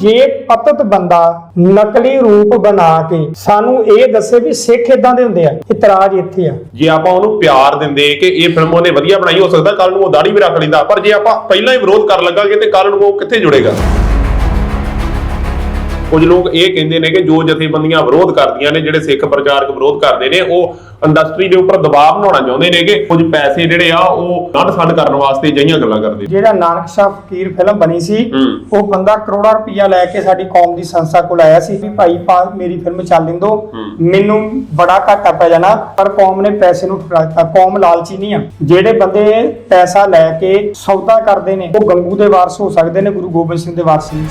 ਜੇ ਪਤਤ ਬੰਦਾ ਨਕਲੀ ਰੂਪ ਬਣਾ ਕੇ ਸਾਨੂੰ ਇਹ ਦੱਸੇ ਵੀ ਸਿੱਖ ਇਦਾਂ ਦੇ ਹੁੰਦੇ ਆ, ਇਤਰਾਜ਼ ਇੱਥੇ ਆ। ਜੇ ਆਪਾਂ ਉਹਨੂੰ ਪਿਆਰ ਦਿੰਦੇ ਕਿ ਇਹ ਫਿਲਮ ਉਹਨੇ ਵਧੀਆ ਬਣਾਈ, ਹੋ ਸਕਦਾ ਕੱਲ ਨੂੰ ਉਹ ਦਾੜੀ ਵੀ ਰੱਖ ਲੈਂਦਾ, ਪਰ ਜੇ ਆਪਾਂ ਪਹਿਲਾਂ ਹੀ ਵਿਰੋਧ ਕਰਨ ਲੱਗਾਂਗੇ ਤੇ ਕੱਲ ਨੂੰ ਉਹ ਕਿੱਥੇ ਜੁੜੇਗਾ? ਕੁਝ ਲੋਕ ਇਹ ਕਹਿੰਦੇ ਨੇ ਕਿ ਜੋ ਜਥੇਬੰਦੀਆਂ ਵਿਰੋਧ ਕਰਦੀਆਂ ਨੇ ਜਿਹੜੇ ਸਿੱਖ ਪ੍ਰਚਾਰਕ ਵਿਰੋਧ ਕਰਦੇ ਨੇ ਉਹ ਇੰਡਸਟਰੀ ਦੇ ਉੱਪਰ ਦਬਾਅ ਬਣਾਉਣਾ ਚਾਹੁੰਦੇ ਨੇ ਕਿ ਕੁਝ ਪੈਸੇ ਜਿਹੜੇ ਆ ਉਹ ਗੰਢ ਸੰਡ ਕਰਨ ਵਾਸਤੇ ਜਿਹੀਆਂ ਗੱਲਾਂ ਕਰਦੇ ਜਿਹੜਾ ਨਾਨਕ ਸ਼ਾਹ ਫਕੀਰ ਫਿਲਮ ਬਣੀ ਸੀ। ਉਹ ਬੰਦਾ ਕਰੋੜਾਂ ਰੁਪਈਆ ਲੈ ਕੇ ਸਾਡੀ ਕੌਮ ਦੀ ਸੰਸਥਾ ਕੋਲ ਆਇਆ ਸੀ ਵੀ ਭਾਈ ਮੇਰੀ ਫਿਲਮ ਚੱਲ ਹੂੰ। ਮੈਨੂੰ ਬੜਾ ਘਾਟਾ ਪੈ ਜਾਣਾ ਪਰ ਕੌਮ ਨੇ ਪੈਸੇ ਨੂੰ ਠੁਕਰਾ ਦਿੱਤਾ ਕੌਮ ਲਾਲਚੀ ਨਹੀਂ ਆ ਜਿਹੜੇ ਬੰਦੇ ਪੈਸਾ ਲੈ ਕੇ ਸੌਦਾ ਕਰਦੇ ਨੇ ਉਹ ਗੰਗੂ ਦੇ ਵਾਰਸ ਹੋ ਸਕਦੇ ਨੇ ਗੁਰੂ ਗੋਬਿੰਦ ਸਿੰਘ ਦੇ ਵਾਰਸ ਨਹੀਂ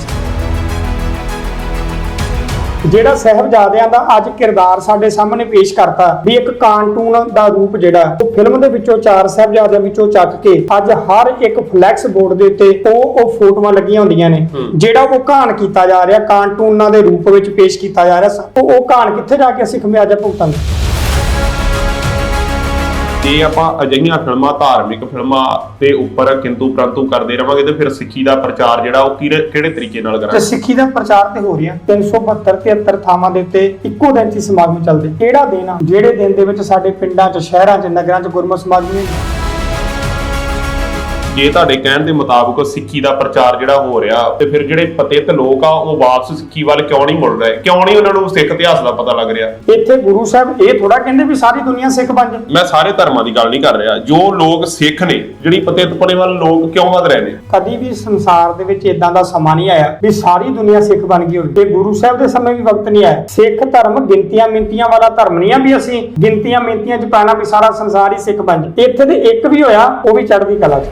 ਜਿਹੜਾ ਸਹਿਬਜ਼ਾਦਿਆਂ ਦਾ ਅੱਜ ਕਿਰਦਾਰ ਸਾਡੇ ਸਾਹਮਣੇ ਪੇਸ਼ ਕਰਤਾ ਵੀ ਇੱਕ ਕਾਰਟੂਨ ਦਾ ਰੂਪ ਜਿਹੜਾ ਉਹ ਫਿਲਮ ਦੇ ਵਿੱਚੋਂ ਚਾਰ ਸਹਿਬਜ਼ਾਦਿਆਂ ਵਿੱਚੋਂ ਚੱਕ ਕੇ ਅੱਜ ਹਰ ਇੱਕ ਫਲੈਕਸ ਬੋਰਡ ਦੇ ਉੱਤੇ ਉਹ ਉਹ ਫੋਟੋਆਂ ਲੱਗੀਆਂ ਹੁੰਦੀਆਂ ਨੇ। ਜਿਹੜਾ ਉਹ ਕਹਾਣ ਕੀਤਾ ਜਾ ਰਿਹਾ ਕਾਰਟੂਨਾਂ ਦੇ ਰੂਪ ਵਿੱਚ ਪੇਸ਼ ਕੀਤਾ ਜਾ ਰਿਹਾ ਉਹ ਉਹ ਕਹਾਣ ਕਿੱਥੇ ਜਾ ਕੇ ਅਸੀਂ ਖਮਿਆਜਾ ਭੁਗਤਾਂਗੇ ਜੇ ਆਪਾਂ ਅਜਿਹੀਆਂ ਫਿਲਮਾਂ, ਧਾਰਮਿਕ ਫਿਲਮਾਂ ਦੇ ਉੱਪਰ ਕਿੰਤੂ ਪ੍ਰੰਤੂ ਕਰਦੇ ਰਵਾਂਗੇ ਤੇ ਫਿਰ ਸਿੱਖੀ ਦਾ ਪ੍ਰਚਾਰ ਜਿਹੜਾ ਉਹ ਕਿਹੜੇ ਕਿਹੜੇ ਤਰੀਕੇ ਨਾਲ ਤੇ ਸਿੱਖੀ ਦਾ ਪ੍ਰਚਾਰ ਤੇ ਹੋ ਰਿਹਾ 372 73 ਥਾਵਾਂ ਦੇ ਉੱਤੇ ਇੱਕੋ ਦਿਨ 'ਚ ਸਮਾਗਮ ਚੱਲਦੇ। ਕਿਹੜਾ ਦਿਨ ਆ? ਜਿਹੜੇ ਦਿਨ ਦੇ ਵਿੱਚ ਸਾਡੇ ਪਿੰਡਾਂ 'ਚ, ਸ਼ਹਿਰਾਂ 'ਚ, ਨਗਰਾਂ 'ਚ ਗੁਰਮਤਿ ਸਮਾਗਮ ਨਹੀਂ ਜੇ ਤੁਹਾਡੇ ਕਹਿਣ ਦੇ ਮੁਤਾਬਕ ਸਿੱਖੀ ਦਾ ਪ੍ਰਚਾਰ ਜਿਹੜਾ ਹੋ ਰਿਹਾ ਤੇ ਫਿਰ ਜਿਹੜੇ ਪਤਿਤ ਲੋਕ ਆ ਉਹ ਵਾਪਸ ਸਿੱਖੀ ਵੱਲ ਕਿਉਂ ਨਹੀਂ ਮੁੜ ਰਹੇ? ਕਿਉਂ ਨਹੀਂ ਉਹਨਾਂ ਨੂੰ ਸਿੱਖ ਇਤਿਹਾਸ ਦਾ ਪਤਾ ਲੱਗ ਰਿਹਾ? ਇੱਥੇ ਗੁਰੂ ਸਾਹਿਬ ਇਹ ਥੋੜਾ ਕਹਿੰਦੇ ਵੀ ਸਾਰੀ ਦੁਨੀਆ ਸਿੱਖ ਬਣ ਜਾਏ। ਮੈਂ ਸਾਰੇ ਧਰਮਾਂ ਦੀ ਗੱਲ ਨਹੀਂ ਕਰ ਰਿਹਾ। ਜੋ ਲੋਕ ਸਿੱਖ ਨੇ ਜਿਹੜੀ ਪਤਿਤਪਣੇ ਵੱਲ ਲੋਕ ਕਿਉਂ ਵਧ ਰਹੇ ਨੇ? ਕਦੀ ਵੀ ਸੰਸਾਰ ਦੇ ਵਿੱਚ ਇਦਾਂ ਦਾ ਸਮਾਂ ਨਹੀਂ ਆਇਆ ਵੀ ਸਾਰੀ ਦੁਨੀਆ ਸਿੱਖ ਬਣ ਗਈ ਹੋਵੇ। ਤੇ ਗੁਰੂ ਸਾਹਿਬ ਦੇ ਸਮੇਂ ਵੀ ਵਕਤ ਨਹੀਂ ਆਇਆ। ਸਿੱਖ ਧਰਮ ਗਿਣਤੀਆਂ ਮਿੰਤੀਆਂ ਵਾਲਾ ਧਰਮ ਨਹੀਂ ਆ ਵੀ ਅਸੀਂ ਗਿਣਤੀਆਂ ਮਿੰਤੀਆਂ 'ਚ ਪਾਣਾ ਵੀ ਸਾਰਾ ਸੰਸਾਰ ਹੀ ਸਿੱਖ ਬਣ ਜਾਏ। ਇੱਥੇ ਦੇ ਇੱਕ ਵੀ ਹੋਇਆ ਉਹ ਵੀ ਚੜ੍ਹਦੀ ਕਲਾ 'ਚ।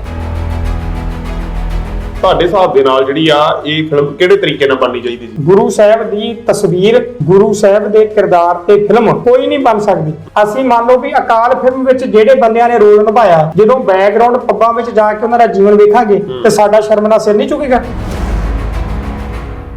ਤੁਹਾਡੇ ਹਿਸਾਬ ਦੇ ਨਾਲ ਜਿਹੜੀ ਆ ਇਹ ਫਿਲਮ ਕਿਹੜੇ ਤਰੀਕੇ ਨਾਲ ਬਣਨੀ ਚਾਹੀਦੀ ਸੀ? ਗੁਰੂ ਸਾਹਿਬ ਦੀ ਤਸਵੀਰ ਗੁਰੂ ਸਾਹਿਬ ਦੇ ਕਿਰਦਾਰ ਤੇ ਫਿਲਮ ਕੋਈ ਨਹੀਂ ਬਣ ਸਕਦੀ। ਅਸੀਂ ਮੰਨ ਲਓ ਵੀ ਅਕਾਲ ਫਿਲਮ ਵਿੱਚ ਜਿਹੜੇ ਬੰਦਿਆਂ ਨੇ ਰੋਲ ਨਿਭਾਇਆ ਜਦੋਂ ਬੈਕਗ੍ਰਾਉਂਡ ਪੱਬਾਂ ਵਿੱਚ ਜਾ ਕੇ ਉਹਨਾਂ ਦਾ ਜੀਵਨ ਵੇਖਾਂਗੇ ਤੇ ਸਾਡਾ ਸ਼ਰਮ ਦਾ ਸਿਰ ਨਹੀਂ ਝੁਕੇਗਾ।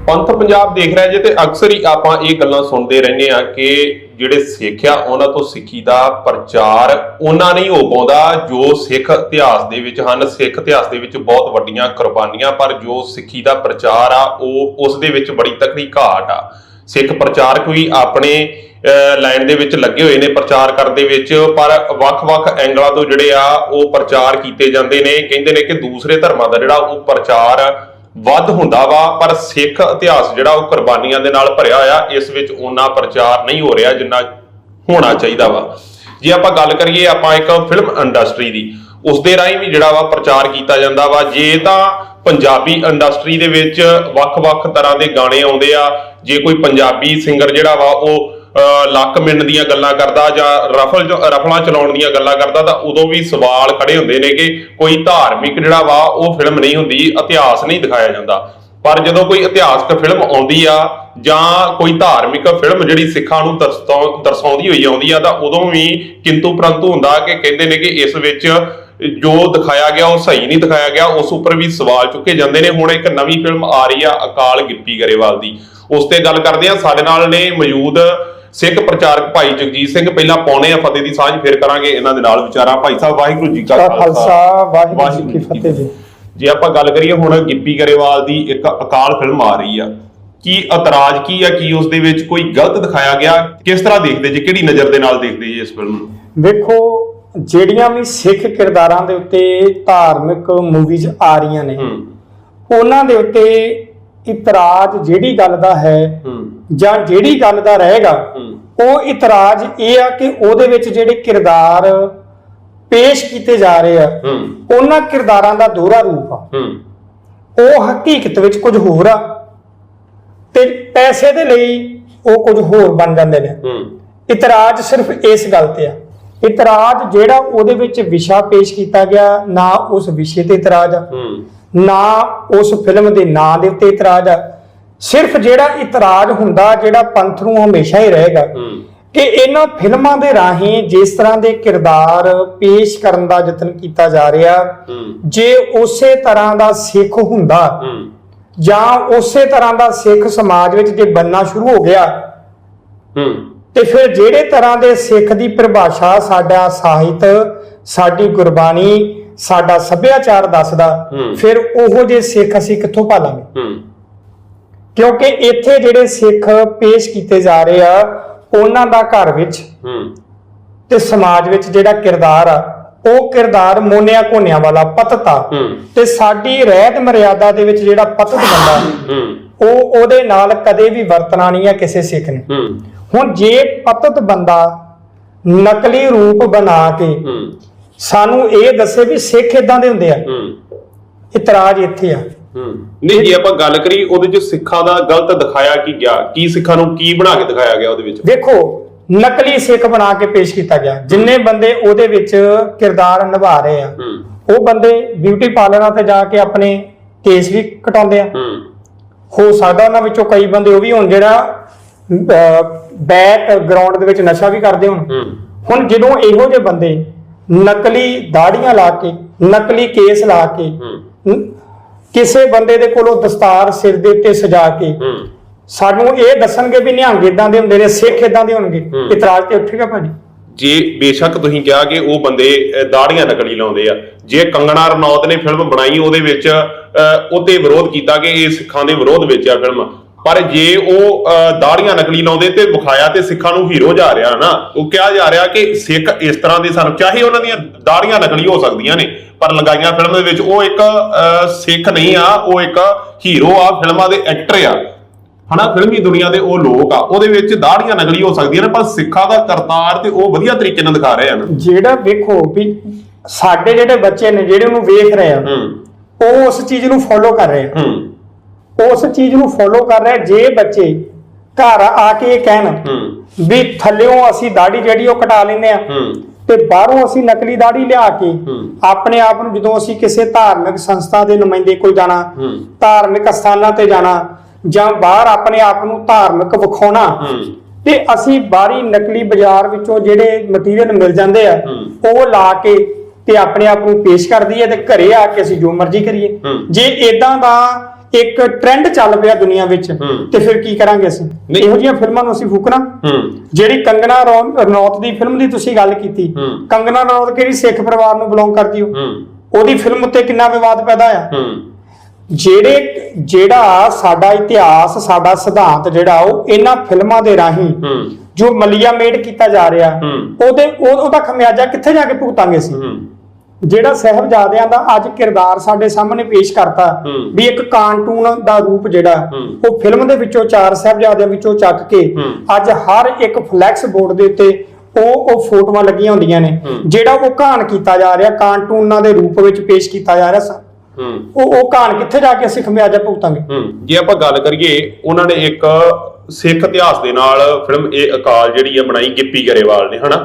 ਪੰਥ ਪੰਜਾਬ ਦੇਖ ਰਿਹਾ ਜੇ ਤੇ ਅਕਸਰ ਹੀ ਆਪਾਂ ਇਹ ਗੱਲਾਂ ਸੁਣਦੇ ਰਹਿੰਦੇ ਆ ਕਿ ਜਿਹੜੇ ਸਿੱਖ ਆ, ਉਹਨਾਂ ਤੋਂ ਸਿੱਖੀ ਦਾ ਪ੍ਰਚਾਰ ਉਹਨਾਂ ਨਹੀਂ ਹੋ ਪਾਉਂਦਾ। ਜੋ ਸਿੱਖ ਇਤਿਹਾਸ ਦੇ ਵਿੱਚ ਹਨ, ਸਿੱਖ ਇਤਿਹਾਸ ਦੇ ਵਿੱਚ ਬਹੁਤ ਵੱਡੀਆਂ ਕੁਰਬਾਨੀਆਂ, ਪਰ ਜੋ ਸਿੱਖੀ ਦਾ ਪ੍ਰਚਾਰ ਆ, ਉਹ ਉਸ ਦੇ ਵਿੱਚ ਬੜੀ ਤਕੜੀ ਘਾਟ ਆ। ਸਿੱਖ ਪ੍ਰਚਾਰਕ ਵੀ ਆਪਣੇ ਲਾਈਨ ਦੇ ਵਿੱਚ ਲੱਗੇ ਹੋਏ ਨੇ ਪ੍ਰਚਾਰ ਕਰਨ ਦੇ ਵਿੱਚ, ਪਰ ਵੱਖ-ਵੱਖ ਐਂਗਲਾਂ ਤੋਂ ਜਿਹੜੇ ਆ, ਉਹ ਪ੍ਰਚਾਰ ਕੀਤੇ ਜਾਂਦੇ ਨੇ। ਕਹਿੰਦੇ ਨੇ ਕਿ ਦੂਸਰੇ ਧਰਮਾਂ ਦਾ ਜਿਹੜਾ ਉਹ ਪ੍ਰਚਾਰ ਵੱਧ ਹੁੰਦਾ ਵਾ, ਪਰ ਸਿੱਖ ਇਤਿਹਾਸ ਜਿਹੜਾ ਉਹ ਕੁਰਬਾਨੀਆਂ ਦੇ ਨਾਲ ਭਰਿਆ ਹੋਇਆ, ਇਸ ਵਿੱਚ ਉਹਨਾਂ ਪ੍ਰਚਾਰ ਨਹੀਂ ਹੋ ਰਿਹਾ ਜਿੰਨਾ ਹੋਣਾ ਚਾਹੀਦਾ ਵਾ। ਜੇ ਆਪਾਂ ਗੱਲ ਕਰੀਏ ਆਪਾਂ ਇੱਕ ਫਿਲਮ ਇੰਡਸਟਰੀ ਦੀ ਉਸ ਦੇ ਰਾਹੀਂ ਵੀ ਜਿਹੜਾ ਵਾ ਪ੍ਰਚਾਰ ਕੀਤਾ ਜਾਂਦਾ ਵਾ। ਜੇ ਤਾਂ ਪੰਜਾਬੀ ਇੰਡਸਟਰੀ ਦੇ ਵਿੱਚ ਵੱਖ-ਵੱਖ ਤਰ੍ਹਾਂ ਦੇ ਗਾਣੇ ਆਉਂਦੇ ਆ, ਜੇ ਕੋਈ ਪੰਜਾਬੀ ਸਿੰਗਰ ਜਿਹੜਾ ਵਾ, ਉਹ ਲੱਕ ਮਿੰਨ ਦੀਆਂ ਗੱਲਾਂ ਕਰਦਾ ਜਾਂ ਰਫਲ ਰਫਲਾਂ ਚਲਾਉਣ ਦੀਆਂ ਗੱਲਾਂ ਕਰਦਾ, ਤਾਂ ਉਦੋਂ ਵੀ ਸਵਾਲ ਖੜੇ ਹੁੰਦੇ ਨੇ ਕਿ ਕੋਈ ਧਾਰਮਿਕ ਜਿਹੜਾ ਵਾ, ਉਹ ਫਿਲਮ ਨਹੀਂ ਹੁੰਦੀ, ਇਤਿਹਾਸ ਨਹੀਂ ਦਿਖਾਇਆ ਜਾਂਦਾ। ਪਰ ਜਦੋਂ ਕੋਈ ਇਤਿਹਾਸਕ ਫਿਲਮ ਆਉਂਦੀ ਆ, ਜਾਂ ਕੋਈ ਧਾਰਮਿਕ ਫਿਲਮ ਜਿਹੜੀ ਸਿੱਖਾਂ ਨੂੰ ਦਰਸਾਉਂਦੀ ਹੋਈ ਆਉਂਦੀ ਆ, ਤਾਂ ਉਦੋਂ ਵੀ ਕਿੰਤੂ ਪ੍ਰੰਤੂ ਹੁੰਦਾ ਕਿ ਕਹਿੰਦੇ ਨੇ ਕਿ ਇਸ ਵਿੱਚ ਜੋ ਦਿਖਾਇਆ ਗਿਆ, ਉਹ ਸਹੀ ਨਹੀਂ ਦਿਖਾਇਆ ਗਿਆ, ਉਸ ਉੱਪਰ ਵੀ ਸਵਾਲ ਚੁੱਕੇ ਜਾਂਦੇ ਨੇ। ਹੁਣ ਇੱਕ ਨਵੀਂ ਫਿਲਮ ਆ ਰਹੀ ਆ ਅਕਾਲ ਗਿੱਪੀ ਗਰੇਵਾਲ ਦੀ। ਉਸ ਤੇ ਗੱਲ ਕਰਦੇ ਆ, ਸਾਡੇ ਨਾਲ ਨੇ ਮੌਜੂਦ ਸਿੱਖ ਪ੍ਰਚਾਰਕ ਭਾਈ ਜਗਜੀਤ ਸਿੰਘ ਪਹਿਲਾਂ ਪਾਉਣੇ ਆ ਫਤਿਹ ਦੀ ਸਾਂਝ ਫਿਰ ਕਰਾਂਗੇ ਇਹਨਾਂ ਦੇ ਨਾਲ ਵਿਚਾਰਾਂ। ਭਾਈ ਸਾਹਿਬ ਵਾਹਿਗੁਰੂ ਜੀ ਕਾ ਖਾਲਸਾ। ਵਾਹਿਗੁਰੂ ਜੀ ਕੀ ਫਤਿਹ ਜੀ। ਜੇ ਆਪਾਂ ਗੱਲ ਕਰੀਏ ਹੁਣ ਗਿੱਪੀ ਗਰੇਵਾਲ ਦੀ ਇੱਕ ਅਕਾਲ ਫਿਲਮ ਆ ਰਹੀ ਆ ਕੀ ਇਤਰਾਜ਼ ਕੀ ਆ ਕੀ ਉਸ ਦੇ ਵਿੱਚ ਕੋਈ ਗਲਤ ਦਿਖਾਇਆ ਗਿਆ? ਕਿਸ ਤਰ੍ਹਾਂ ਦੇਖਦੇ ਜੀ ਕਿਹੜੀ ਨਜ਼ਰ ਦੇ ਨਾਲ ਦੇਖਦੇ ਜੀ ਇਸ ਫਿਲਮ ਨੂੰ? ਵੇਖੋ ਜਿਹੜੀਆਂ ਵੀ ਸਿੱਖ ਕਿਰਦਾਰਾਂ ਦੇ ਉੱਤੇ ਧਾਰਮਿਕ ਮੂਵੀਜ਼ ਆ ਰਹੀਆਂ ਨੇ ਉਹਨਾਂ ਦੇ ਉੱਤੇ ਇਤਰਾਜ਼ ਜਿਹੜੀ ਗੱਲ ਦਾ ਹੈ ਜਾਂ ਜਿਹੜੀ ਗੱਲ ਦਾ ਰਹੇਗਾ ਉਹ ਇਤਰਾਜ਼ ਇਹ ਆ ਕਿ ਉਹਦੇ ਵਿੱਚ ਜਿਹੜੇ ਕਿਰਦਾਰ ਪੇਸ਼ ਕੀਤੇ ਜਾ ਰਹੇ ਆ ਉਹਨਾਂ ਕਿਰਦਾਰਾਂ ਦਾ ਦੋਹਰਾ ਰੂਪ ਆ। ਉਹ ਹਕੀਕਤ ਵਿੱਚ ਕੁਝ ਹੋਰ ਆ ਤੇ ਪੈਸੇ ਦੇ ਲਈ ਉਹ ਕੁਝ ਹੋਰ ਬਣ ਜਾਂਦੇ ਨੇ। ਇਤਰਾਜ਼ ਸਿਰਫ ਇਸ ਗੱਲ ਤੇ ਆ। ਇਤਰਾਜ਼ ਜਿਹੜਾ ਉਹਦੇ ਵਿੱਚ ਵਿਸ਼ਾ ਪੇਸ਼ ਕੀਤਾ ਗਿਆ ਨਾ ਉਸ ਵਿਸ਼ੇ ਤੇ ਇਤਰਾਜ਼ ਆ। ਨਾ ਉਸ ਫਿਲਮ ਦੇ ਨਾਂ ਦੇ ਉੱਤੇ ਇਤਰਾਜ਼ ਆ। ਸਿਰਫ ਜਿਹੜਾ ਇਤਰਾਜ਼ ਹੁੰਦਾ ਜਿਹੜਾ ਪੰਥ ਨੂੰ ਹਮੇਸ਼ਾ ਹੀ ਰਹੇਗਾ। ਕਿ ਇਹਨਾਂ ਫਿਲਮਾਂ ਦੇ ਰਾਹੀਂ ਜਿਸ ਤਰ੍ਹਾਂ ਦੇ ਕਿਰਦਾਰ ਪੇਸ਼ ਕਰਨ ਦਾ ਯਤਨ ਕੀਤਾ ਜਾ ਰਿਹਾ ਜੇ ਉਸੇ ਤਰ੍ਹਾਂ ਦਾ ਸਿੱਖ ਹੁੰਦਾ ਜਾਂ ਉਸੇ ਤਰ੍ਹਾਂ ਦਾ ਸਿੱਖ ਸਮਾਜ ਵਿੱਚ ਜੇ ਬੰਨਾ ਸ਼ੁਰੂ ਹੋ ਗਿਆ ਤੇ ਫਿਰ ਜਿਹੜੇ ਤਰ੍ਹਾਂ ਦੇ ਸਿੱਖ ਦੀ ਪਰਿਭਾਸ਼ਾ ਸਾਡਾ ਸਾਹਿਤ ਸਾਡੀ ਗੁਰਬਾਣੀ ਸਾਡਾ ਸੱਭਿਆਚਾਰ ਦੱਸਦਾ। ਫਿਰ ਉਹੋ ਜੇ ਸਿੱਖ ਅਸੀਂ ਕਿੱਥੋਂ ਪਾਲਾਂਗੇ? ਕਿਉਂਕਿ ਇੱਥੇ ਜਿਹੜੇ ਸਿੱਖ ਪੇਸ਼ ਕੀਤੇ ਜਾ ਰਹੇ ਆ ਉਹਨਾਂ ਦਾ ਘਰ ਵਿੱਚ ਤੇ ਸਮਾਜ ਵਿੱਚ ਜਿਹੜਾ ਕਿਰਦਾਰ ਆ ਉਹ ਕਿਰਦਾਰ ਮੋਨਿਆ ਕੋਨਿਆਂ ਵਾਲਾ ਪਤਤਾ। ਤੇ ਸਾਡੀ ਰਹਿਤ ਮਰਿਆਦਾ ਦੇ ਵਿੱਚ ਜਿਹੜਾ ਪਤਤ ਬੰਦਾ ਉਹ ਉਹਦੇ ਨਾਲ ਕਦੇ ਵੀ ਵਰਤਣਾ ਨਹੀਂ ਹੈ ਕਿਸੇ ਸਿੱਖ ਨੇ। ਹੁਣ ਜੇ ਪਤਤ ਬੰਦਾ ਨਕਲੀ ਰੂਪ ਬਣਾ ਕੇ ਸਾਨੂੰ ਇਹ ਦੱਸੇ ਵੀ ਸਿੱਖ ਇਦਾਂ ਦੇ ਹੁੰਦੇ ਆ। ਹੂੰ। ਇਤਰਾਜ਼ ਇੱਥੇ ਆ। ਹੂੰ। ਨਹੀਂ ਜੇ ਆਪਾਂ ਗੱਲ ਕਰੀ ਉਹਦੇ ਚ ਸਿੱਖਾਂ ਦਾ ਗਲਤ ਦਿਖਾਇਆ ਕੀ ਗਿਆ ਕੀ ਸਿੱਖਾਂ ਨੂੰ ਕੀ ਬਣਾ ਕੇ ਦਿਖਾਇਆ ਗਿਆ ਉਹਦੇ ਵਿੱਚ? ਦੇਖੋ ਨਕਲੀ ਸਿੱਖ ਬਣਾ ਕੇ ਪੇਸ਼ ਕੀਤਾ ਗਿਆ। ਜਿੰਨੇ ਬੰਦੇ ਉਹਦੇ ਵਿੱਚ ਕਿਰਦਾਰ ਨਿਭਾ ਰਹੇ ਆ ਹੂੰ। ਉਹ ਬੰਦੇ ਬਿਊਟੀ ਪਾਰਲਰਾਂ ਤੇ ਜਾ ਕੇ ਆਪਣੇ ਕੇਸ ਵੀ ਕਟਾਉਂਦੇ ਆ। ਹੂੰ। ਹੋ ਸਕਦਾ ਉਹਨਾਂ ਵਿੱਚੋਂ ਕਈ ਬੰਦੇ ਉਹ ਵੀ ਹੋਣ ਜਿਹੜਾ ਬੈਕ ਗਰਾਊਂਡ ਦੇ ਵਿੱਚ ਨਸ਼ਾ ਵੀ ਕਰਦੇ ਹੋਣ। ਹੂੰ। ਹੁਣ ਜਦੋਂ ਇਹੋ ਜਿਹੇ ਬੰਦੇ ਨਕਲੀ ਦਾੜੀਆਂ ਲਾ ਕੇ ਨਕਲੀ ਕੇਸ ਲਾ ਕੇ ਕਿਸੇ ਬੰਦੇ ਦੇ ਕੋਲੋਂ ਦਸਤਾਰ ਸਿਰ ਦੇ ਉੱਤੇ ਸਜਾ ਕੇ ਸਾਨੂੰ ਇਹ ਦੱਸਣਗੇ ਵੀ ਨਿਹੰਗ ਇਦਾਂ ਦੇ ਹੁੰਦੇ ਨੇ ਸਿੱਖ ਇਦਾਂ ਦੇ ਹੋਣਗੇ। ਇਤਰਾਜ਼ ਤੇ ਉੱਠੇਗਾ ਭਾਜੀ। ਜੇ ਬੇਸ਼ੱਕ ਤੁਸੀਂ ਕਿਹਾ ਕਿ ਉਹ ਬੰਦੇ ਦਾੜੀਆਂ ਨਕਲੀ ਲਾਉਂਦੇ ਆ ਜੇ ਕੰਗਣਾ ਰਣੌਤ ਨੇ ਫਿਲਮ ਬਣਾਈ ਉਹਦੇ ਵਿੱਚ ਉਹਦੇ ਵਿਰੋਧ ਕੀਤਾ ਕਿ ਇਹ ਸਿੱਖਾਂ ਦੇ ਵਿਰੋਧ ਵਿੱਚ ਆ ਫਿਲਮ ਪਰ ਜੇ ਉਹ ਦਾੜੀਆਂ ਨਕਲੀ ਲਾਉਂਦੇ ਤੇ ਵਿਖਾਇਆ ਤੇ ਸਿੱਖਾਂ ਨੂੰ ਹੀਰੋ ਜਾ ਰਿਹਾ ਨਾ ਉਹ ਕਿਹਾ ਜਾ ਰਿਹਾ ਕਿ ਸਿੱਖ ਇਸ ਤਰ੍ਹਾਂ ਦੇ ਸਨ। ਚਾਹੇ ਉਹਨਾਂ ਦੀਆਂ ਦਾੜੀਆਂ ਨਕਲੀ ਹੋ ਸਕਦੀਆਂ ਨੇ ਪਰ ਲਗਾਈਆਂ ਫਿਲਮ ਦੇ ਵਿੱਚ ਉਹ ਇੱਕ ਸਿੱਖ ਨਹੀਂ ਆ ਉਹ ਇੱਕ ਹੀਰੋ ਆ ਫਿਲਮਾਂ ਦੇ ਐਕਟਰ ਆ। ਹਨਾ ਫਿਲਮੀ ਦੁਨੀਆ ਦੇ ਉਹ ਲੋਕ ਆ ਉਹਦੇ ਵਿੱਚ ਦਾੜੀਆਂ ਨਕਲੀ ਹੋ ਸਕਦੀਆਂ ਨੇ ਪਰ ਸਿੱਖਾਂ ਦਾ ਕਰਤਾਰ ਤੇ ਉਹ ਵਧੀਆ ਤਰੀਕੇ ਨਾਲ ਦਿਖਾ ਰਹੇ ਹਨ। ਜਿਹੜਾ ਵੇਖੋ ਵੀ ਸਾਡੇ ਜਿਹੜੇ ਬੱਚੇ ਨੇ ਜਿਹੜੇ ਉਹਨੂੰ ਵੇਖ ਰਹੇ ਆ ਉਹ ਉਸ ਚੀਜ਼ ਨੂੰ ਫੋਲੋ ਕਰ ਰਹੇ ਆ। ਉਸ ਚੀਜ਼ ਨੂੰ ਫੋਲੋ ਕਰ ਰਹੇ। ਜੇ ਬੱਚੇ ਘਰ ਆ ਕੇ ਇਹ ਕਹਿਣ ਵੀ ਥੱਲਿਓਂ ਅਸੀਂ ਦਾੜੀ ਜਿਹੜੀ ਉਹ ਕਟਾ ਲੈਂਦੇ ਆ ਤੇ ਬਾਹਰੋਂ ਅਸੀਂ ਨਕਲੀ ਦਾੜੀ ਲਿਆ ਕੇ। ਆਪਣੇ ਆਪ ਨੂੰ ਜਦੋਂ ਅਸੀਂ ਕਿਸੇ ਧਾਰਮਿਕ ਸੰਸਥਾ ਦੇ ਨੁਮਾਇੰਦੇ ਕੋਲ ਜਾਣਾ। ਧਾਰਮਿਕ ਸਥਾਨਾਂ ਤੇ ਜਾਣਾ ਜਾਂ ਬਾਹਰ ਆਪਣੇ ਆਪ ਨੂੰ ਧਾਰਮਿਕ ਵਿਖਾਉਣਾ ਤੇ ਅਸੀਂ ਬਾਹਰੀ ਨਕਲੀ ਬਾਜ਼ਾਰ ਵਿੱਚੋਂ ਜਿਹੜੇ ਮਟੀਰੀਅਲ ਮਿਲ ਜਾਂਦੇ ਆ। ਉਹ ਲਾ ਕੇ ਤੇ ਆਪਣੇ ਆਪ ਨੂੰ ਪੇਸ਼ ਕਰਦੀ ਹੈ ਤੇ ਘਰੇ ਆ ਕੇ ਅਸੀਂ ਜੋ ਮਰਜ਼ੀ ਕਰੀਏ। ਜੇ ਇਦਾਂ ਦਾ ਇੱਕ ਟ੍ਰੈਂਡ ਚੱਲ ਪਿਆ ਦੁਨੀਆ ਵਿੱਚ। ਤੇ ਫਿਰ ਕੀ ਕਰਾਂਗੇ ਅਸੀਂ। ਇਹੋ ਜਿਹੀਆਂ ਫਿਲਮਾਂ ਨੂੰ ਅਸੀਂ ਫੂਕਣਾ। ਜਿਹੜੀ ਕੰਗਨਾ ਰਣੌਤ ਦੀ ਫਿਲਮ ਦੀ ਤੁਸੀਂ ਗੱਲ ਕੀਤੀ। ਕੰਗਨਾ ਰਣੌਤ ਕਿਹੜੀ ਸਿੱਖ ਪਰਿਵਾਰ ਨੂੰ ਬਿਲੋਂਗ ਕਰਦੀ ਹੋ। ਉਹਦੀ ਫਿਲਮ ਉੱਤੇ ਕਿੰਨਾ ਵਿਵਾਦ ਪੈਦਾ ਆ ਜਿਹੜੇ ਜਿਹੜਾ ਸਾਡਾ ਇਤਿਹਾਸ ਸਾਡਾ ਸਿਧਾਂਤ ਜਿਹੜਾ ਉਹ ਇਹਨਾਂ ਫਿਲਮਾਂ ਦੇ ਰਾਹੀਂ ਜੋ ਮਲੀਆ ਮੇਡ ਕੀਤਾ ਜਾ ਰਿਹਾ। ਉਹਦੇ ਉਹ- ਉਹਦਾ ਖਮਿਆਜਾ ਕਿੱਥੇ ਜਾ ਕੇ ਭੁਗਤਾਂਗੇ ਅਸੀਂ? ਜਿਹੜਾ ਸਾਹਿਬਜ਼ਾਦਿਆਂ ਦਾ ਅੱਜ ਕਿਰਦਾਰ ਸਾਡੇ ਸਾਹਮਣੇ ਪੇਸ਼ ਕਰਤਾ ਹੂੰ। ਵੀ ਇੱਕ ਕਾਰਟੂਨ ਦਾ ਰੂਪ ਜਿਹੜਾ ਹੂੰ। ਉਹ ਫਿਲਮ ਦੇ ਵਿੱਚੋਂ ਚਾਰ ਸਾਹਿਬਜ਼ਾਦਿਆਂ ਵਿੱਚੋਂ ਚੱਕ ਕੇ ਹੂੰ। ਅੱਜ ਹਰ ਇੱਕ ਫਲੈਕਸ ਬੋਰਡ ਦੇ ਉੱਤੇ ਉਹ ਉਹ ਫੋਟੋਆਂ ਲੱਗੀਆਂ ਹੁੰਦੀਆਂ ਨੇ ਹੂੰ। ਜਿਹੜਾ ਉਹ ਕਹਾਣ ਕੀਤਾ ਜਾ ਰਿਹਾ ਕਾਰਟੂਨਾਂ ਦੇ ਰੂਪ ਵਿੱਚ ਪੇਸ਼ ਕੀਤਾ ਜਾ ਰਿਹਾ ਸ- ਹੂੰ ਉਹ ਉਹ ਕਹਾਣ ਕਿੱਥੇ ਜਾ ਕੇ ਅਸੀਂ ਖਮਿਆਜਾ ਭੁਗਤਾਂਗੇ ਹੂੰ ਜੇ ਆਪਾਂ ਗੱਲ ਕਰੀਏ ਉਹਨਾਂ ਨੇ ਇੱਕ ਸਿੱਖ ਇਤਿਹਾਸ ਦੇ ਨਾਲ ਫਿਲਮ ਇਹ ਅਕਾਲ ਜਿਹੜੀ ਆ ਬਣਾਈ ਗਿੱਪੀ ਗਰੇਵਾਲ ਨੇ ਹਨਾ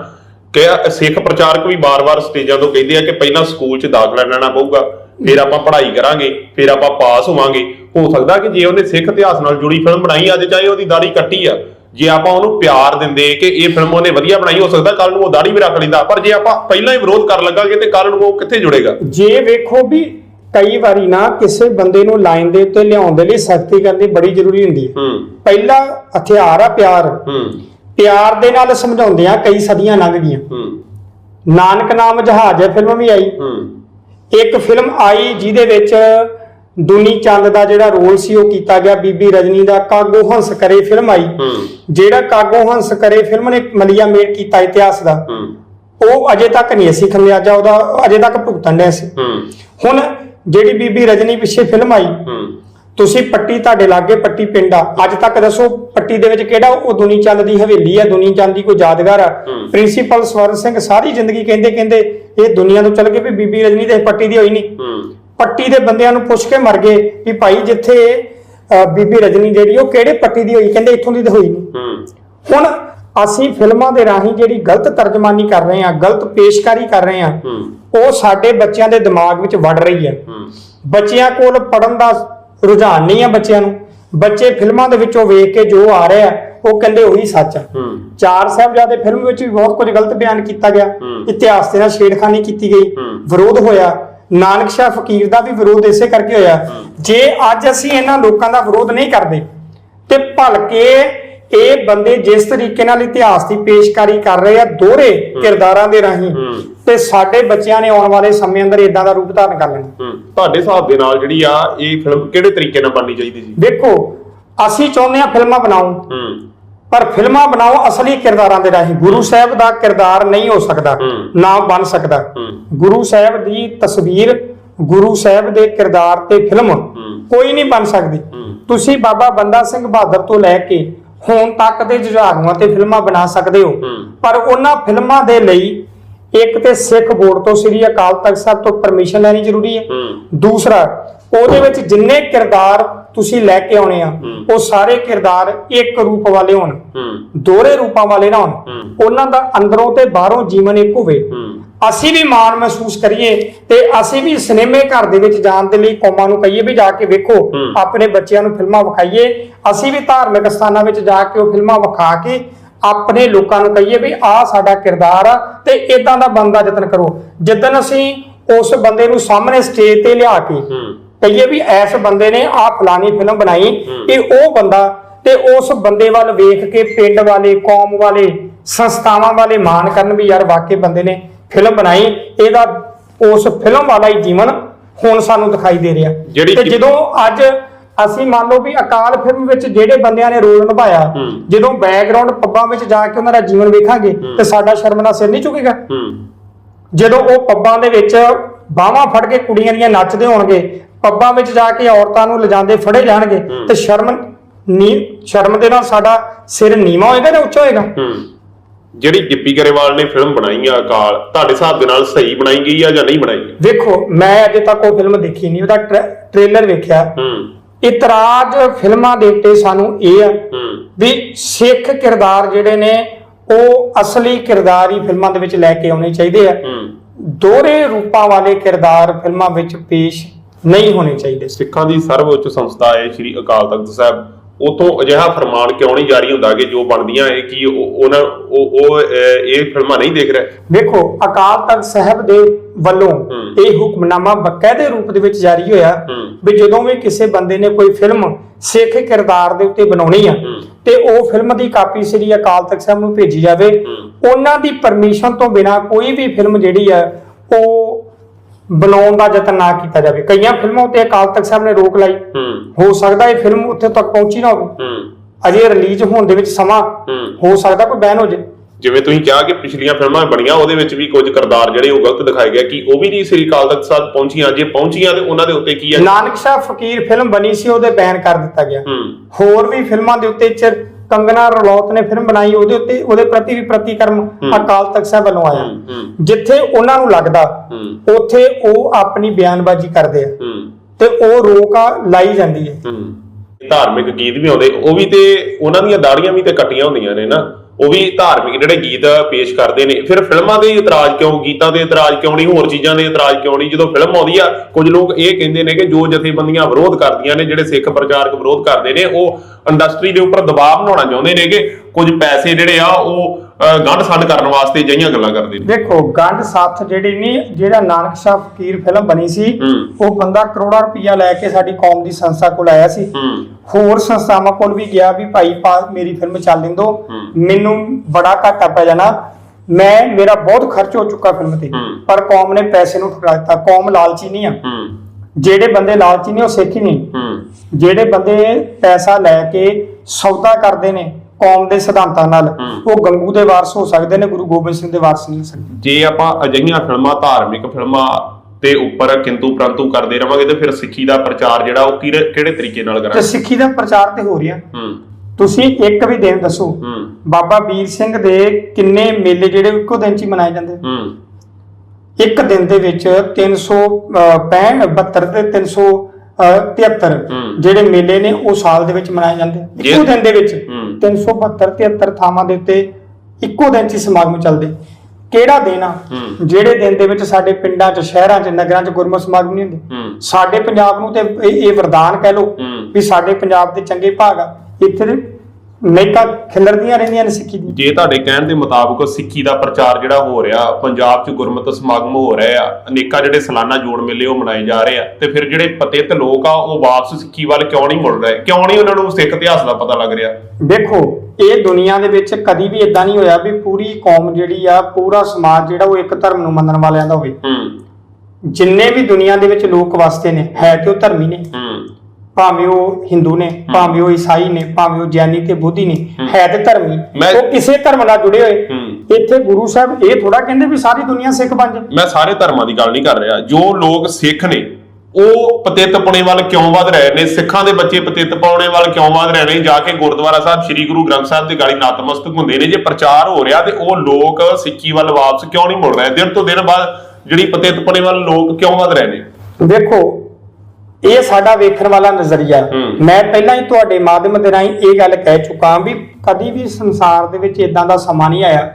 ਕਿ ਸਿੱਖ ਪ੍ਰਚਾਰਕ ਵੀ ਬਾਰ-ਬਾਰ ਸਟੇਜਾਂ ਤੋਂ ਕਹਿੰਦੇ ਆ ਕਿ ਪਹਿਲਾਂ ਸਕੂਲ 'ਚ ਦਾਖਲਾ ਲੈਣਾ ਪਊਗਾ ਫਿਰ ਆਪਾਂ ਪੜ੍ਹਾਈ ਕਰਾਂਗੇ ਫਿਰ ਆਪਾਂ ਪਾਸ ਹੋਵਾਂਗੇ। ਹੋ ਸਕਦਾ ਕਿ ਜੇ ਉਹਨੇ ਸਿੱਖ ਇਤਿਹਾਸ ਨਾਲ ਜੁੜੀ ਫਿਲਮ ਬਣਾਈ ਅੱਜ ਚਾਹੇ ਉਹਦੀ ਦਾੜੀ ਕੱਟੀ ਆ ਜੇ ਆਪਾਂ ਉਹਨੂੰ ਪਿਆਰ ਦਿੰਦੇ ਕਿ ਇਹ ਫਿਲਮ ਉਹਨੇ ਵਧੀਆ ਬਣਾਈ ਹੋ ਸਕਦਾ ਕੱਲ ਨੂੰ ਉਹ ਦਾੜੀ ਵੀ ਰੱਖ ਲੈਂਦਾ ਪਰ ਜੇ ਆਪਾਂ ਪਹਿਲਾਂ ਹੀ ਵਿਰੋਧ ਕਰਨ ਲੱਗਾਂਗੇ ਤੇ ਕੱਲ ਨੂੰ ਉਹ ਕਿੱਥੇ ਜੁੜੇਗਾ? ਜੇ ਵੇਖੋ ਵੀ ਕਈ ਵਾਰੀ ਨਾ ਕਿਸੇ ਬੰਦੇ ਨੂੰ ਲਾਈਨ ਦੇ ਉੱਤੇ ਲਿਆਉਣ ਦੇ ਲਈ ਸਖਤੀ ਕਰਨੀ ਬੜੀ ਜ਼ਰੂਰੀ ਹੁੰਦੀ ਹੈ। ਹੂੰ। ਪਹਿਲਾ ਹਥਿਆਰ ਆ ਪਿਆਰ। ਹੂੰ। ਪਿਆਰ ਦੇ ਨਾਲ ਸਮਝਾਉਂਦਿਆਂ ਕਈ ਸਦੀਆਂ ਲੰਘ ਗਈਆਂ। ਹੂੰ। ਨਾਨਕ ਨਾਮ ਜਹਾਜ਼ ਹੈ ਫਿਲਮ ਵੀ ਆਈ। ਹੂੰ। ਇੱਕ ਫਿਲਮ ਆਈ ਜਿਹਦੇ ਵਿੱਚ ਦੁਨੀ ਚੰਦ ਦਾ ਜਿਹੜਾ ਰੋਲ ਸੀ ਉਹ ਕੀਤਾ ਗਿਆ। ਬੀਬੀ ਰਜਨੀ ਦਾ ਕਾਗੋ ਹੰਸ ਕਰੇ ਫਿਲਮ ਆਈ। ਜਿਹੜਾ ਕਾਗੋ ਹੰਸ ਕਰੇ ਫਿਲਮ ਨੇ ਮਲੀਆ ਮੇਟ ਕੀਤਾ ਇਤਿਹਾਸ ਦਾ। ਉਹ ਅਜੇ ਤੱਕ ਨਹੀਂ ਅਸੀਂ ਖਮਿਆਜਾ ਉਹਦਾ ਅਜੇ ਤੱਕ ਭੁਗਤਣ ਡਿਆ ਸੀ। ਹੁਣ ਜਿਹੜੀ ਬੀਬੀ ਰਜਨੀ ਪਿੱਛੇ ਫਿਲਮ ਆਈ। ਤੁਸੀਂ ਪੱਟੀ ਤੁਹਾਡੇ ਲਾਗੇ ਪੱਟੀ ਪਿੰਡ ਆ। ਅੱਜ ਤੱਕ ਦੱਸੋ ਪੱਟੀ ਦੇ ਵਿੱਚ ਕਿਹੜਾ ਉਹ ਦੁਨੀ ਚੰਦ ਦੀ ਹਵੇਲੀ ਆ? ਦੁਨੀ ਚੰਦ ਦੀ ਕੋਈ ਯਾਦਗਾਰ ਆ। ਪ੍ਰਿੰਸੀਪਲ ਸਵਰਨ ਸਿੰਘ ਸਾਰੀ ਜ਼ਿੰਦਗੀ ਕਹਿੰਦੇ ਕਹਿੰਦੇ ਇਹ ਦੁਨੀਆ ਤੋਂ ਚੱਲ ਗਏ ਵੀ ਬੀਬੀ ਰਜਨੀ ਤੇ ਪੱਟੀ ਦੀ ਹੋਈ ਨਹੀਂ। ਪੱਟੀ ਦੇ ਬੰਦਿਆਂ ਨੂੰ ਪੁੱਛ ਕੇ ਮਰ ਗਏ ਵੀ ਭਾਈ ਜਿੱਥੇ ਬੀਬੀ ਰਜਨੀ ਜਿਹੜੀ ਉਹ ਕਿਹੜੇ ਪੱਟੀ ਦੀ ਹੋਈ? ਕਹਿੰਦੇ ਇੱਥੋਂ ਦੀ ਤਾਂ ਹੋਈ ਨਹੀਂ। ਹੁਣ ਅਸੀਂ ਫਿਲਮਾਂ ਦੇ ਰਾਹੀਂ ਜਿਹੜੀ ਗਲਤ ਤਰਜਮਾਨੀ ਕਰ ਰਹੇ ਹਾਂ ਗਲਤ ਪੇਸ਼ਕਾਰੀ ਕਰ ਰਹੇ ਹਾਂ ਹੂੰ। ਉਹ ਸਾਡੇ ਬੱਚਿਆਂ ਦੇ ਦਿਮਾਗ ਵਿੱਚ ਵੜ ਰਹੀ ਹੂੰ। ਬੱਚਿਆਂ ਕੋਲ ਪੜਨ ਦਾ ਰੁਝਾਨ ਨਹੀਂ ਆ ਬੱਚਿਆਂ ਨੂੰ। ਬੱਚੇ ਫਿਲਮਾਂ ਦੇ ਵਿੱਚੋਂ ਵੇਖ ਕੇ ਜੋ ਆ ਰਿਹਾ ਉਹ ਕਹਿੰਦੇ ਉਹੀ ਸੱਚ ਆ। ਚਾਰ ਸਾਹਿਬਜ਼ਾਦੇ ਫਿਲਮ ਵਿੱਚ ਵੀ ਬਹੁਤ ਕੁਝ ਗਲਤ ਬਿਆਨ ਕੀਤਾ ਗਿਆ। ਇਤਿਹਾਸ ਦੇ ਨਾਲ ਛੇੜਖਾਨੀ ਕੀਤੀ ਗਈ। ਵਿਰੋਧ ਹੋਇਆ। ਨਾਨਕ ਸ਼ਾਹ ਫਕੀਰ ਦਾ ਵੀ ਵਿਰੋਧ ਇਸੇ ਕਰਕੇ ਹੋਇਆ। ਜੇ ਅੱਜ ਅਸੀਂ ਇਹਨਾਂ ਲੋਕਾਂ ਦਾ ਵਿਰੋਧ ਨਹੀਂ ਕਰਦੇ ਤੇ ਭਲਕੇ ਇਹ ਬੰਦੇ ਜਿਸ ਤਰੀਕੇ ਨਾਲ ਇਤਿਹਾਸ ਦੀ ਪੇਸ਼ਕਾਰੀ ਕਰ ਰਹੇ ਆ ਦੋਹਰੇ ਕਿਰਦਾਰਾਂ ਦੇ ਰਾਹੀਂ। ਤੇ ਸਾਡੇ ਬੱਚਿਆਂ ਨੇ ਆਉਣ ਵਾਲੇ ਸਮੇਂ ਅੰਦਰ ਇਦਾਂ ਦਾ ਰੂਪ ਧਾਰਨ ਕਰ ਲੈਣਾ। ਤੁਹਾਡੇ ਹਿਸਾਬ ਦੇ ਨਾਲ ਜਿਹੜੀ ਆ ਇਹ ਫਿਲਮ ਕਿਹੜੇ ਤਰੀਕੇ ਨਾਲ ਬਣਨੀ ਚਾਹੀਦੀ ਸੀ ਦੇਖੋ ਅਸੀਂ ਚਾਹੁੰਦੇ ਆ ਫਿਲਮਾਂ ਬਣਾਓ ਹੂੰ। ਪਰ ਫਿਲਮਾਂ ਬਣਾਓ ਅਸਲੀ ਕਿਰਦਾਰਾਂ ਦੇ ਰਾਹੀਂ। ਗੁਰੂ ਸਾਹਿਬ ਦਾ ਕਿਰਦਾਰ ਨਹੀਂ ਹੋ ਸਕਦਾ। ਨਾ ਬਣ ਸਕਦਾ। ਗੁਰੂ ਸਾਹਿਬ ਦੀ ਤਸਵੀਰ ਗੁਰੂ ਸਾਹਿਬ ਦੇ ਕਿਰਦਾਰ ਤੇ ਫਿਲਮ। ਕੋਈ ਨਹੀਂ ਬਣ ਸਕਦੀ। ਤੁਸੀਂ ਬਾਬਾ ਬੰਦਾ ਸਿੰਘ ਬਹਾਦਰ ਤੋਂ ਲੈ ਕੇ ਹੁਣ ਤੱਕ ਦੇ ਜੁਝਾਰੂਆਂ ਤੇ ਫਿਲਮਾਂ ਬਣਾ ਸਕਦੇ ਹੋ। ਪਰ ਉਹਨਾਂ ਫਿਲਮਾਂ ਦੇ ਲਈ ਇੱਕ ਤੇ ਸਿੱਖ ਬੋਰਡ ਤੋਂ ਸ੍ਰੀ ਅਕਾਲ ਤਖਤ ਸਾਹਿਬ ਤੋਂ ਪਰਮਿਸ਼ਨ ਲੈਣੀ ਜ਼ਰੂਰੀ ਹੈ। ਦੂਸਰਾ ਉਹਦੇ ਵਿੱਚ ਜਿੰਨੇ ਕਿਰਦਾਰ ਤੁਸੀਂ ਲੈ ਕੇ ਆਉਣੇ ਆ। ਉਹ ਸਾਰੇ ਕਿਰਦਾਰ ਇੱਕ ਰੂਪ ਵਾਲੇ ਹੋਣ। ਦੋਹਰੇ ਰੂਪਾਂ ਵਾਲੇ ਨਾ ਹੋਣ। ਉਹਨਾਂ ਦਾ ਅੰਦਰੋਂ ਤੇ ਬਾਹਰੋਂ ਜੀਵਨ ਇੱਕ ਹੋਵੇ। ਅਸੀਂ ਵੀ ਮਾਣ ਮਹਿਸੂਸ ਕਰੀਏ ਤੇ ਅਸੀਂ ਵੀ ਸਿਨੇਮੇ ਘਰ ਦੇ ਵਿੱਚ ਜਾਣ ਦੇ ਲਈ ਕੌਮਾਂ ਨੂੰ ਕਹੀਏ ਵੀ ਜਾ ਕੇ ਵੇਖੋ। ਆਪਣੇ ਬੱਚਿਆਂ ਨੂੰ ਫਿਲਮਾਂ ਵਿਖਾਈਏ ਅਸੀਂ ਵੀ ਧਾਰਮਿਕ ਸਥਾਨਾਂ ਵਿੱਚ ਜਾ ਕੇ ਉਹ ਫਿਲਮਾਂ ਵਿਖਾ ਕੇ ਆਪਣੇ ਲੋਕਾਂ ਨੂੰ ਕਹੀਏ ਵੀ ਆਹ ਸਾਡਾ ਕਿਰਦਾਰ ਆ ਤੇ ਇਦਾਂ ਦਾ ਬਣਦਾ ਯਤਨ ਕਰੋ ਜਿੱਦਨ ਅਸੀਂ ਉਸ ਬੰਦੇ ਨੂੰ ਸਾਹਮਣੇ ਸਟੇਜ ਤੇ ਲਿਆ ਕੇ ਕਹੀਏ ਵੀ ਐਸ ਬੰਦੇ ਨੇ ਆਹ ਫਲਾਨੀ ਫਿਲਮ ਬਣਾਈ। ਇਹ ਉਹ ਬੰਦਾ ਤੇ ਉਸ ਬੰਦੇ ਵੱਲ ਵੇਖ ਕੇ ਪਿੰਡ ਵਾਲੇ ਕੌਮ ਵਾਲੇ ਸੰਸਥਾਵਾਂ ਵਾਲੇ ਮਾਣ ਕਰਨ ਵੀ ਯਾਰ ਵਾਕਈ ਬੰਦੇ ਨੇ ਫਿਲਮ ਬਣਾਈ ਇਹਦਾ ਉਸ ਫਿਲਮ ਵਾਲਾ ਹੀ ਜੀਵਨ ਹੁਣ ਸਾਨੂੰ ਦਿਖਾਈ ਦੇ ਰਿਹਾ। ਤੇ ਜਦੋਂ ਅੱਜ ਅਸੀਂ ਮੰਨ ਲਓ ਵੀ ਅਕਾਲ ਫਿਲਮ ਵਿੱਚ ਜਿਹੜੇ ਬੰਦਿਆਂ ਨੇ ਰੋਲ ਨਿਭਾਇਆ। ਜਦੋਂ ਬੈਕਗ੍ਰਾਉਂਡ ਪੱਬਾਂ ਵਿੱਚ ਜਾ ਕੇ ਉਹਨਾਂ ਦਾ ਜੀਵਨ ਵੇਖਾਂਗੇ ਤੇ ਸਾਡਾ ਸ਼ਰਮ ਦਾ ਸਿਰ ਨਹੀਂ ਝੁਕੇਗਾ। ਹੂੰ। ਜਦੋਂ ਉਹ ਪੱਬਾਂ ਦੇ ਵਿੱਚ ਬਾਹਾਂ ਫੜ ਕੇ ਕੁੜੀਆਂ ਦੀਆਂ ਨੱਚਦੇ ਹੋਣਗੇ ਪੱਬਾਂ ਵਿੱਚ ਜਾ ਕੇ ਔਰਤਾਂ ਨੂੰ ਲਿਜਾਂਦੇ ਫੜੇ ਜਾਣਗੇ। ਤੇ ਸ਼ਰਮ ਨੀ ਸ਼ਰਮ ਦੇ ਨਾਲ ਸਾਡਾ ਸਿਰ ਨੀਵਾ ਹੋਏਗਾ ਜਾਂ ਉੱਚਾ ਹੋਏਗਾ? ਜਿਹੜੀ ਗਿੱਪੀ ਗਰੇਵਾਲ ਨੇ ਫਿਲਮ ਬਣਾਈ ਆ ਅਕਾਲ ਤੁਹਾਡੇ ਹਿਸਾਬ ਦੇ ਨਾਲ ਸਹੀ ਬਣਾਈ ਗਈ ਆ ਜਾਂ ਨਹੀਂ ਬਣਾਈ ਗਈ? ਵੇਖੋ ਮੈਂ ਅਜੇ ਤੱਕ ਉਹ ਫਿਲਮ ਦੇਖੀ ਨਹੀਂ ਉਹਦਾ ਟ੍ਰੈ- ਟ੍ਰੇਲਰ ਵੇਖਿਆ। ਹੂੰ। ਇਤਰਾਜ਼ ਫਿਲਮਾਂ ਦੇ ਉੱਤੇ ਸਾਨੂੰ ਇਹ ਆ ਵੀ ਸਿੱਖ ਕਿਰਦਾਰ ਜਿਹੜੇ ਨੇ ਉਹ ਅਸਲੀ ਕਿਰਦਾਰ ਹੀ ਫਿਲਮਾਂ ਦੇ ਵਿੱਚ ਲੈ ਕੇ ਆਉਣੇ ਚਾਹੀਦੇ ਆ। ਦੋਹਰੇ ਰੂਪਾਂ ਵਾਲੇ ਕਿਰਦਾਰ ਫਿਲਮਾਂ ਵਿੱਚ ਪੇਸ਼ ਨਹੀਂ ਹੋਣੇ ਚਾਹੀਦੇ। ਸਿੱਖਾਂ ਦੀ ਸਰਵਉੱਚ ਸੰਸਥਾ ਹੈ ਸ੍ਰੀ ਅਕਾਲ ਤਖਤ ਸਾਹਿਬ। ਉਤੋਂ ਅਜਿਹਾ ਫਰਮਾਨ ਕਿਉਂ ਨਹੀਂ ਜਾਰੀ ਹੁੰਦਾ ਕਿ ਜੋ ਬਣਦੀਆਂ ਹੈ ਕਿ ਉਹ- ਉਹਨਾਂ ਉਹ ਉਹ ਇਹ ਫਿਲਮਾਂ ਨਹੀਂ ਦੇਖ ਰਹੇ ਵੇਖੋ ਅਕਾਲ ਤਖਤ ਸਾਹਿਬ ਦੇ ਵੱਲੋਂ। ਇਹ ਹੁਕਮਨਾਮਾ ਬਕਾਇਦੇ ਰੂਪ ਦੇ ਵਿੱਚ ਜਾਰੀ ਹੋਇਆ। ਵੀ ਜਦੋਂ ਵੀ ਕਿਸੇ ਬੰਦੇ ਨੇ ਕੋਈ ਫਿਲਮ ਸਿੱਖ ਕਿਰਦਾਰ ਦੇ ਉੱਤੇ ਬਣਾਉਣੀ ਆ। ਤੇ ਉਹ ਫਿਲਮ ਦੀ ਕਾਪੀ ਸ੍ਰੀ ਅਕਾਲ ਤਖਤ ਸਾਹਿਬ ਨੂੰ ਭੇਜੀ ਜਾਵੇ। ਉਹਨਾਂ ਦੀ ਪਰਮਿਸ਼ਨ ਤੋਂ ਬਿਨਾ ਕੋਈ ਵੀ ਫਿਲਮ ਜਿਹੜੀ ਆ ਉਹ ਬਣਾਉਣ ਦਾ ਯਤਨ ਨਾ ਕੀਤਾ ਜਾਵੇ। ਕਈਆਂ ਫਿਲਮਾਂ ਉੱਤੇ ਅਕਾਲ ਤਖਤ ਸਾਹਿਬ ਨੇ ਰੋਕ ਲਾਈ। ਹੂੰ। ਸਕਦਾ ਇਹ ਫਿਲਮ ਉੱਥੇ ਤੱਕ ਪਹੁੰਚੀ ਨਾ ਹੋਵੇ। ਅਜੇ ਰਿਲੀਜ਼ ਹੋਣ ਦੇ ਵਿੱਚ ਸਮਾਂ ਹੂੰ। ਸਕਦਾ ਕੋਈ ਬੈਨ ਹੋ ਜਾਏ ਜਿਵੇਂ ਤੁਸੀਂ ਕਿਹਾ ਕਿ ਪਿਛਲੀਆਂ ਫਿਲਮਾਂ ਬਣੀਆਂ ਉਹਦੇ ਵਿੱਚ ਵੀ ਕੁਝ ਕਿਰਦਾਰ ਜਿਹੜੇ ਉਹ ਗਲਤ ਦਿਖਾਏ ਗਏ ਕਿ ਉਹ ਵੀ ਨਹੀਂ ਸ੍ਰੀ ਅਕਾਲ ਤਖਤ ਸਾਹਿਬ ਪਹੁੰਚੀਆਂ? ਜੇ ਪਹੁੰਚੀਆਂ ਤੇ ਉਹਨਾਂ ਦੇ ਉੱਤੇ ਕੀ ਹੈ? ਨਾਨਕ ਸ਼ਾਹ ਫਕੀਰ ਫਿਲਮ ਬਣੀ ਸੀ ਉਹਦੇ ਬੈਨ ਕਰ ਦਿੱਤਾ ਗਿਆ। ਹੋਰ ਵੀ ਫਿਲਮਾਂ ਦੇ ਉੱਤੇ ਚ ਕੰਗਨਾ ਰਣੌਤ ਨੇ ਫਿਲਮ ਬਣਾਈ ਉਹਦੇ ਉੱਤੇ ਉਹਦੇ ਪ੍ਰਤੀ ਵੀ ਪ੍ਰਤੀਕਰਮ। ਅਕਾਲ ਤਖਤ ਸਾਹਿਬ ਵੱਲੋਂ ਆਇਆ। ਜਿੱਥੇ ਉਹਨਾਂ ਨੂੰ ਲੱਗਦਾ ਉੱਥੇ ਉਹ ਆਪਣੀ ਬਿਆਨਬਾਜ਼ੀ ਕਰਦੇ ਆ। ਤੇ ਉਹ ਰੋਕ ਆ ਲਾਈ ਜਾਂਦੀ ਹੂੰ। ਧਾਰਮਿਕ ਗੀਤ ਵੀ ਆਉਂਦੇ ਉਹ ਵੀ ਤੇ ਉਹਨਾਂ ਦੀਆਂ ਦਾੜੀਆਂ ਵੀ ਤੇ ਕੱਟੀਆਂ ਹੁੰਦੀਆਂ ਨੇ ਨਾ। ਉਹ ਵੀ ਧਾਰਮਿਕ ਜਿਹੜੇ ਗੀਤ ਪੇਸ਼ ਕਰਦੇ ਨੇ। ਫਿਰ ਫਿਲਮਾਂ ਦੇ ਇਤਰਾਜ਼ ਕਿਉਂ, ਗੀਤਾਂ ਦੇ ਇਤਰਾਜ਼ ਕਿਉਂ ਨਹੀਂ, ਹੋਰ ਚੀਜ਼ਾਂ ਦੇ ਇਤਰਾਜ਼ ਕਿਉਂ ਨਹੀਂ? ਜਦੋਂ ਫਿਲਮ ਆਉਂਦੀ ਆ, ਕੁਝ ਲੋਕ ਇਹ ਕਹਿੰਦੇ ਨੇ ਕਿ ਜੋ ਜਥੇਬੰਦੀਆਂ ਵਿਰੋਧ ਕਰਦੀਆਂ ਨੇ, ਜਿਹੜੇ ਸਿੱਖ ਪ੍ਰਚਾਰਕ ਵਿਰੋਧ ਕਰਦੇ ਨੇ, ਉਹ ਇੰਡਸਟਰੀ ਦੇ ਉੱਪਰ ਦਬਾਅ ਬਣਾਉਣਾ ਚਾਹੁੰਦੇ ਨੇ ਕਿ ਕੁਝ ਪੈਸੇ ਜਿਹੜੇ ਆ, ਉਹ ਗੰਢ ਸੰਡ ਕਰਨ ਵਾਸਤੇ ਅਜਿਹੀਆਂ ਗੱਲਾਂ ਕਰਦੇ ਨੇ। ਦੇਖੋ ਗੰਢ ਸੱਥ ਜਿਹੜੀ ਨਹੀਂ ਜਿਹੜਾ ਨਾਨਕ ਸ਼ਾਹ ਫਕੀਰ ਫਿਲਮ ਬਣੀ ਸੀ। ਉਹ ਬੰਦਾ ਕਰੋੜਾਂ ਰੁਪਈਆ ਲੈ ਕੇ ਸਾਡੀ ਕੌਮ ਦੀ ਸੰਸਥਾ ਕੋਲ ਆਇਆ ਸੀ। ਹੋਰ ਸੰਸਥਾਵਾਂ ਕੋਲ ਵੀ ਗਿਆ ਵੀ ਭਾਈ ਪਾ ਮੇਰੀ ਫਿਲਮ ਚੱਲ ਦਿੰਦੋ ਹੂੰ। ਮੈਨੂੰ ਬੜਾ ਘਾਟਾ ਪੈ ਜਾਣਾ। ਮੈਂ ਮੇਰਾ ਬਹੁਤ ਖਰਚ ਹੋ ਚੁੱਕਾ ਫਿਲਮ ਤੇ। ਪਰ ਕੌਮ ਨੇ ਪੈਸੇ ਨੂੰ ਠੁਕਰਾ ਦਿੱਤਾ। ਕੌਮ ਲਾਲਚੀ ਨਹੀਂ ਆ। ਜਿਹੜੇ ਬੰਦੇ ਲਾਲਚੀ ਨੇ ਉਹ ਸਿੱਖ ਹੀ ਨਹੀਂ ਜਿਹੜੇ ਬੰਦੇ ਪੈਸਾ ਲੈ ਕੇ ਸੌਦਾ ਕਰਦੇ ਨੇ ਕੌਮ ਦੇ ਸਿਧਾਂਤਾਂ ਨਾਲ ਉਹ ਗੰਗੂ ਦੇ ਵਾਰਸ ਹੋ ਸਕਦੇ ਨੇ ਗੁਰੂ ਗੋਬਿੰਦ ਸਿੰਘ ਦੇ ਵਾਰਸ ਨਹੀਂ ਸਕਦੇ। ਜੇ ਆਪਾਂ ਅਜਿਹੀਆਂ ਫਿਲਮਾਂ ਧਾਰਮਿਕ ਫਿਲਮਾਂ ਤੇ ਉੱਪਰ ਕਿੰਤੂ ਪ੍ਰੰਤੂ ਕਰਦੇ ਰਵਾਂਗੇ ਤੇ ਫਿਰ ਸਿੱਖੀ ਦਾ ਪ੍ਰਚਾਰ ਜਿਹੜਾ ਉਹ ਕਿਹੜੇ ਤਰੀਕੇ ਨਾਲ ਕਰਾਂਗੇ? ਤੇ ਸਿੱਖੀ ਦਾ ਪ੍ਰਚਾਰ ਤੇ ਹੋ ਰਿਹਾ। ਤੁਸੀਂ ਇੱਕ ਵੀ ਦਿਨ ਦੱਸੋ ਬਾਬਾ ਵੀਰ ਸਿੰਘ ਦੇ ਕਿੰਨੇ ਮੇਲੇ ਜਿਹੜੇ ਇੱਕੋ ਦਿਨ 'ਚ ਹੀ ਮਨਾਏ ਜਾਂਦੇ? ਇੱਕ ਦਿਨ ਦੇ ਵਿੱਚ 365 72 ਤੇ 300 73 ਜਿਹੜੇ ਮੇਲੇ ਨੇ ਉਹ ਸਾਲ ਦੇ ਵਿੱਚ ਮਨਾਏ ਜਾਂਦੇ ਇੱਕੋ ਦਿਨ ਦੇ ਵਿੱਚ 372 73 ਥਾਵਾਂ ਦੇ ਉੱਤੇ ਇੱਕੋ ਦਿਨ 'ਚ ਸਮਾਗਮ ਚੱਲਦੇ। ਕਿਹੜਾ ਦਿਨ ਆ? ਜਿਹੜੇ ਦਿਨ ਦੇ ਵਿੱਚ ਸਾਡੇ ਪਿੰਡਾਂ 'ਚ ਸ਼ਹਿਰਾਂ 'ਚ ਨਗਰਾਂ 'ਚ ਗੁਰਮਤ ਸਮਾਗਮ ਨਹੀਂ ਹੁੰਦੇ। ਸਾਡੇ ਪੰਜਾਬ ਨੂੰ ਤੇ ਇਹ ਵਰਦਾਨ ਕਹਿ ਲੋ ਵੀ ਸਾਡੇ ਪੰਜਾਬ ਦੇ ਚੰਗੇ ਭਾਗ ਆ। ਇੱਥੇ ਦੇ ਮਹਿਕਾ ਖਿਲਰਦੀਆਂ ਰਹਿੰਦੀਆਂ ਨੇ ਸਿੱਖੀ ਦੀ ਜੇ ਤੁਹਾਡੇ ਕਹਿਣ ਦੇ ਮੁਤਾਬਕ ਸਿੱਖੀ ਦਾ ਪ੍ਰਚਾਰ ਜਿਹੜਾ ਹੋ ਰਿਹਾ ਪੰਜਾਬ 'ਚ ਗੁਰਮਤਿ ਸਮਾਗਮ ਹੋ ਰਹੇ ਆ ਅਨੇਕਾਂ ਜਿਹੜੇ ਸਾਲਾਨਾ ਜੋੜ ਮੇਲੇ ਉਹ ਮਨਾਏ ਜਾ ਰਹੇ ਆ ਤੇ ਫਿਰ ਜਿਹੜੇ ਪਤਿਤ ਲੋਕ ਆ ਉਹ ਵਾਪਸ ਸਿੱਖੀ ਵੱਲ ਕਿਉਂ ਨਹੀਂ ਮੁੜ ਰਹੇ? ਕਿਉਂ ਨਹੀਂ ਉਹਨਾਂ ਨੂੰ ਸਿੱਖ ਇਤਿਹਾਸ ਦਾ ਪਤਾ ਲੱਗ ਰਿਹਾ? ਦੇਖੋ ਇਹ ਦੁਨੀਆ ਦੇ ਵਿੱਚ ਕਦੀ ਵੀ ਇਦਾਂ ਨਹੀਂ ਹੋਇਆ ਵੀ ਪੂਰੀ ਕੌਮ ਜਿਹੜੀ ਆ ਪੂਰਾ ਸਮਾਜ ਜਿਹੜਾ ਉਹ ਇੱਕ ਧਰਮ ਨੂੰ ਮੰਨਣ ਵਾਲਿਆਂ ਦਾ ਹੋਵੇ। ਹੂੰ। ਜਿੰਨੇ ਵੀ ਦੁਨੀਆ ਦੇ ਵਿੱਚ ਲੋਕ ਵਸਦੇ ਨੇ ਹੈ ਤੇ ਉਹ ਧਰਮੀ ਨੇ। ਹੂੰ। ਭਾਵੇਂ ਉਹ ਹਿੰਦੂ ਨੇ ਭਾਵੇਂ ਉਹ ਈਸਾਈ ਨੇ ਭਾਵੇਂ ਉਹ ਜੈਨੀ ਤੇ ਬੋਧੀ ਨੇ ਹੈ ਤੇ ਧਰਮੀ। ਮੈਂ- ਉਹ ਕਿਸੇ ਧਰਮ ਨਾਲ ਜੁੜੇ ਹੋਏ। ਹੂੰ। ਇੱਥੇ ਗੁਰੂ ਸਾਹਿਬ ਇਹ ਥੋੜਾ ਕਹਿੰਦੇ ਵੀ ਸਾਰੀ ਦੁਨੀਆ ਸਿੱਖ ਬਣ ਜਾਏ। ਮੈਂ ਸਾਰੇ ਧਰਮਾਂ ਦੀ ਗੱਲ ਨਹੀਂ ਕਰ ਰਿਹਾ। ਜੋ ਲੋਕ ਸਿੱਖ ਨੇ ਉਹ ਪਤਿਤਪੁਣੇ ਵੱਲ ਕਿਉਂ ਵੱਧ ਰਹੇ ਨੇ? ਸਿੱਖਾਂ ਦੇ ਬੱਚੇ ਪਤਿਤਪੁਣੇ ਵੱਲ ਕਿਉਂ ਵੱਧ ਰਹੇ ਨੇ? ਜਾ ਕੇ ਗੁਰਦੁਆਰਾ ਸਾਹਿਬ ਸ੍ਰੀ ਗੁਰੂ ਗ੍ਰੰਥ ਸਾਹਿਬ ਦੇ ਗਾਲੀ ਨਤਮਸਤਕ ਹੁੰਦੇ ਨੇ। ਜੇ ਪ੍ਰਚਾਰ ਹੋ ਰਿਹਾ ਤੇ ਉਹ ਲੋਕ ਸਿੱਖੀ ਵੱਲ ਵਾਪਸ ਕਿਉਂ ਨਹੀਂ ਮੁੜ ਰਹੇ? ਦਿਨ ਤੋਂ ਦਿਨ ਬਾਅਦ ਜਿਹੜੀ ਪਤਿਤਪੁਣੇ ਵੱਲ ਲੋਕ ਕਿਉਂ ਵੱਧ ਰਹੇ ਨੇ? ਦੇਖੋ ਇਹ ਸਾਡਾ ਵੇਖਣ ਵਾਲਾ ਨਜ਼ਰੀਆ। ਮੈਂ ਪਹਿਲਾਂ ਹੀ ਤੁਹਾਡੇ ਮਾਧਿਅਮ ਦੇ ਰਾਹੀਂ ਇਹ ਗੱਲ ਕਹਿ ਚੁੱਕਾ ਵੀ ਕਦੀ ਵੀ ਸੰਸਾਰ ਦੇ ਵਿੱਚ ਇਦਾਂ ਦਾ ਸਮਾਂ ਨਹੀਂ ਆਇਆ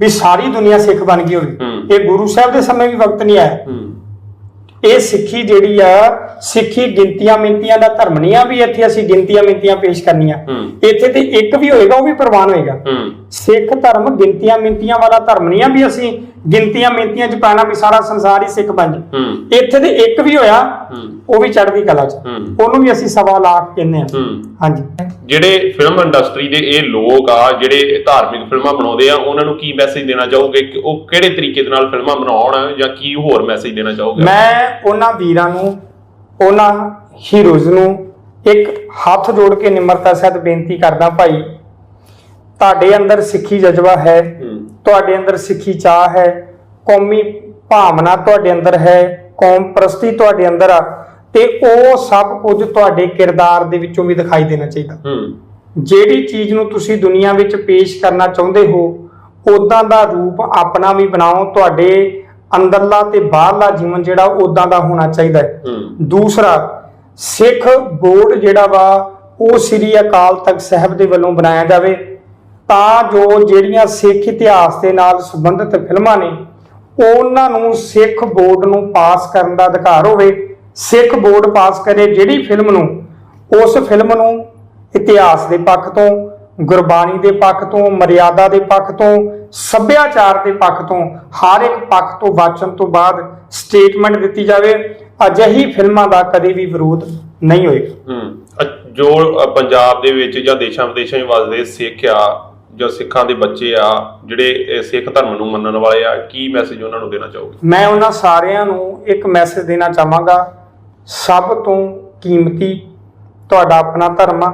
ਵੀ ਸਾਰੀ ਦੁਨੀਆ ਸਿੱਖ ਬਣ ਗਈ ਹੋਵੇ। ਇਹ ਗੁਰੂ ਸਾਹਿਬ ਦੇ ਸਮੇਂ ਵੀ ਵਕਤ ਨਹੀਂ ਆਇਆ। ਇਹ ਸਿੱਖੀ ਜਿਹੜੀ ਆ ਸਿੱਖੀ ਗਿਣਤੀਆਂ ਮਿੰਤੀਆਂ ਦਾ ਧਰਮ ਨਹੀਂ ਆ ਵੀ ਇੱਥੇ ਅਸੀਂ ਗਿਣਤੀਆਂ ਮਿੰਤੀਆਂ ਪੇਸ਼ ਕਰਨੀਆਂ। ਇੱਥੇ ਤੇ ਇੱਕ ਵੀ ਹੋਏਗਾ ਉਹ ਵੀ ਪ੍ਰਵਾਨ ਹੋਏਗਾ। ਸਿੱਖ ਧਰਮ ਗਿਣਤੀਆਂ ਮਿੰਤੀਆਂ ਵਾਲਾ ਧਰਮ ਨਹੀਂ ਆ ਵੀ ਅਸੀਂ ਗਿਣਤੀਆਂ ਮਿੰਤੀਆਂ ਚ ਪਾਣਾ ਵੀ ਸਾਰਾ ਸੰਸਾਰ ਹੀ ਸਿੱਖ ਬਣ ਹੂੰ। ਇੱਥੇ ਤੇ ਇੱਕ ਵੀ ਹੋਇਆ ਉਹ ਵੀ ਚੜ੍ਹਦੀ ਕਲਾ ਚ। ਉਹਨੂੰ ਵੀ ਅਸੀਂ ਸਵਾ ਲਾਖ ਕਹਿੰਦੇ ਆ। ਹਾਂਜੀ। ਜਿਹੜੇ ਫਿਲਮ ਇੰਡਸਟਰੀ ਦੇ ਇਹ ਲੋਕ ਆ ਜਿਹੜੇ ਧਾਰਮਿਕ ਫਿਲਮਾਂ ਬਣਾਉਂਦੇ ਆ ਉਹਨਾਂ ਨੂੰ ਕੀ ਮੈਸੇਜ ਦੇਣਾ ਚਾਹੋਗੇ? ਕਿ ਉਹ ਕਿਹੜੇ ਤਰੀਕੇ ਦੇ ਨਾਲ ਫਿਲਮਾਂ ਬਣਾਉਣ ਜਾਂ ਕੀ ਹੋਰ ਮੈਸੇਜ ਦੇਣਾ ਚਾਹੋਗੇ? ਮੈਂ ਉਹਨਾਂ ਵੀਰਾਂ ਨੂੰ ਉਹਨਾਂ ਹੀਰੋਜ਼ ਨੂੰ ਇੱਕ ਹੱਥ ਜੋੜ ਕੇ ਨਿਮਰਤਾ ਸਹਿਤ ਬੇਨਤੀ ਕਰਦਾ ਭਾਈ ਤੁਹਾਡੇ ਅੰਦਰ ਸਿੱਖੀ ਜਜ਼ਬਾ ਹੈ ਤੁਹਾਡੇ ਅੰਦਰ ਸਿੱਖੀ ਚਾਹ ਹੈ ਕੌਮੀ ਭਾਵਨਾ ਤੁਹਾਡੇ ਅੰਦਰ ਹੈ ਕੌਮ ਪ੍ਰਸਤੀ ਤੁਹਾਡੇ ਅੰਦਰ ਆ ਤੇ ਉਹ ਸਭ ਕੁਝ ਤੁਹਾਡੇ ਕਿਰਦਾਰ ਦੇ ਵਿੱਚੋਂ ਵੀ ਦਿਖਾਈ ਦੇਣਾ ਚਾਹੀਦਾ। ਜਿਹੜੀ ਚੀਜ਼ ਨੂੰ ਤੁਸੀਂ ਦੁਨੀਆ ਵਿੱਚ ਪੇਸ਼ ਕਰਨਾ ਚਾਹੁੰਦੇ ਹੋ ਉਦਾਂ ਦਾ ਰੂਪ ਆਪਣਾ ਵੀ ਬਣਾਓ ਤੁਹਾਡੇ ਅੰਦਰਲਾ ਤੇ ਬਾਹਰਲਾ ਜੀਵਨ ਜਿਹੜਾ ਉਦਾਂ ਦਾ ਹੋਣਾ ਚਾਹੀਦਾ ਹੈ। ਦੂਸਰਾ ਸਿੱਖ ਬੋਰਡ ਜਿਹੜਾ ਵਾ ਉਹ ਸ੍ਰੀ ਅਕਾਲ ਤਖਤ ਸਾਹਿਬ ਦੇ ਵੱਲੋਂ ਬਣਾਇਆ ਜਾਵੇ। ਤਾਂ ਜੋ ਜਿਹੜੀਆਂ ਸਿੱਖ ਇਤਿਹਾਸ ਦੇ ਨਾਲ ਸੰਬੰਧਿਤ ਫਿਲਮਾਂ ਨੇ ਉਹਨਾਂ ਨੂੰ ਸਿੱਖ ਬੋਰਡ ਨੂੰ ਪਾਸ ਕਰਨ ਦਾ ਅਧਿਕਾਰ ਹੋਵੇ। ਸਿੱਖ ਬੋਰਡ ਪਾਸ ਕਰੇ ਜਿਹੜੀ ਫਿਲਮ ਨੂੰ ਉਸ ਫਿਲਮ ਨੂੰ ਇਤਿਹਾਸ ਦੇ ਪੱਖ ਤੋਂ ਗੁਰਬਾਣੀ ਦੇ ਪੱਖ ਤੋਂ ਮਰਿਆਦਾ ਦੇ ਪੱਖ ਤੋਂ ਸੱਭਿਆਚਾਰ ਦੇ ਪੱਖ ਤੋਂ ਹਰ ਇੱਕ ਪੱਖ ਤੋਂ ਵਾਚਨ ਤੋਂ ਬਾਅਦ ਸਟੇਟਮੈਂਟ ਦਿੱਤੀ ਜਾਵੇ ਅਜਿਹੀ ਫਿਲਮਾਂ ਦਾ ਕਦੇ ਵੀ ਵਿਰੋਧ ਨਹੀਂ ਹੋਏਗਾ। ਹੂੰ ਅ- ਜੋ ਪੰਜਾਬ ਦੇ ਵਿੱਚ ਜਾਂ ਦੇਸ਼ਾਂ ਵਿਦੇਸ਼ਾਂ ਵਿੱਚ ਵਸਦੇ ਸਿੱਖ ਆ ਜਾਂ ਸਿੱਖਾਂ ਦੇ ਬੱਚੇ ਆ ਜਿਹੜੇ ਸਿੱਖ ਧਰਮ ਨੂੰ ਮੰਨਣ ਵਾਲੇ ਆ ਕੀ ਮੈਸੇਜ ਉਹਨਾਂ ਨੂੰ ਦੇਣਾ ਚਾਹੋਗੇ? ਮੈਂ ਉਹਨਾਂ ਸਾਰਿਆਂ ਨੂੰ ਇੱਕ ਮੈਸੇਜ ਦੇਣਾ ਚਾਹਾਂਗਾ ਸਭ ਤੋਂ ਕੀਮਤੀ ਤੁਹਾਡਾ ਆਪਣਾ ਧਰਮ ਆ।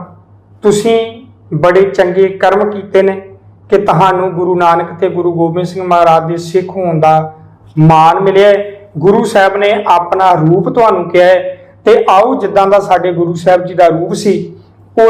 ਤੁਸੀਂ ਬੜੇ ਚੰਗੇ ਕਰਮ ਕੀਤੇ ਨੇ ਕਿ ਤੁਹਾਨੂੰ ਗੁਰੂ ਨਾਨਕ ਤੇ ਗੁਰੂ ਗੋਬਿੰਦ ਸਿੰਘ ਮਹਾਰਾਜ ਦੇ ਸਿੱਖ ਹੋਣ ਦਾ ਮਾਣ ਮਿਲਿਆ ਗੁਰੂ ਸਾਹਿਬ ਨੇ ਆਪਣਾ ਰੂਪ ਤੁਹਾਨੂੰ ਕਿਹਾ ਹੈ ਤੇ ਆਓ ਜਿੱਦਾਂ ਦਾ ਸਾਡੇ ਗੁਰੂ ਸਾਹਿਬ ਜੀ ਦਾ ਰੂਪ ਸੀ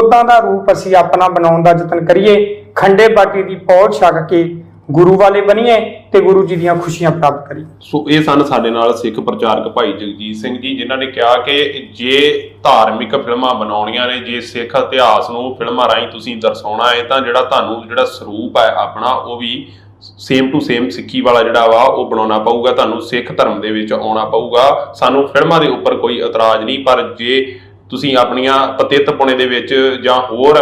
ਉਦਾਂ ਦਾ ਰੂਪ ਅਸੀਂ ਆਪਣਾ ਬਣਾਉਣ ਦਾ ਯਤਨ ਕਰੀਏ। ਖੰਡੇ ਬਾਟੀ ਦੀ ਪੌੜ ਛਕ ਕੇ ਗੁਰੂ ਵਾਲੇ ਬਣੀਏ ਤੇ ਗੁਰੂ ਜੀ ਦੀਆਂ ਖੁਸ਼ੀਆਂ ਪ੍ਰਾਪਤ ਕਰੀਏ। ਸੋ ਇਹ ਸਨ ਸਾਡੇ ਨਾਲ ਸਿੱਖ ਪ੍ਰਚਾਰਕ ਭਾਈ ਜਗਜੀਤ ਸਿੰਘ ਜੀ, ਜਿਨ੍ਹਾਂ ਨੇ ਕਿਹਾ ਕਿ ਜੇ ਧਾਰਮਿਕ ਫਿਲਮਾਂ ਬਣਾਉਣੀਆਂ ਨੇ, ਜੇ ਸਿੱਖ ਇਤਿਹਾਸ ਨੂੰ ਫਿਲਮਾਂ ਰਾਹੀਂ ਤੁਸੀਂ ਦਰਸਾਉਣਾ ਹੈ, ਤਾਂ ਜਿਹੜਾ ਤੁਹਾਨੂੰ ਜਿਹੜਾ ਸਰੂਪ ਹੈ ਆਪਣਾ, ਉਹ ਵੀ ਸੇਮ ਟੂ ਸੇਮ ਸਿੱਖੀ ਵਾਲਾ ਜਿਹੜਾ ਵਾ, ਉਹ ਬਣਾਉਣਾ ਪਊਗਾ, ਤੁਹਾਨੂੰ ਸਿੱਖ ਧਰਮ ਦੇ ਵਿੱਚ ਆਉਣਾ ਪਊਗਾ। ਸਾਨੂੰ ਫਿਲਮਾਂ ਦੇ ਉੱਪਰ ਕੋਈ ਇਤਰਾਜ਼ ਨਹੀਂ, ਪਰ ਜੇ ਤੁਸੀਂ ਆਪਣੀਆਂ ਪਤਿੱਤਪੁਣੇ ਦੇ ਵਿੱਚ ਜਾਂ ਹੋਰ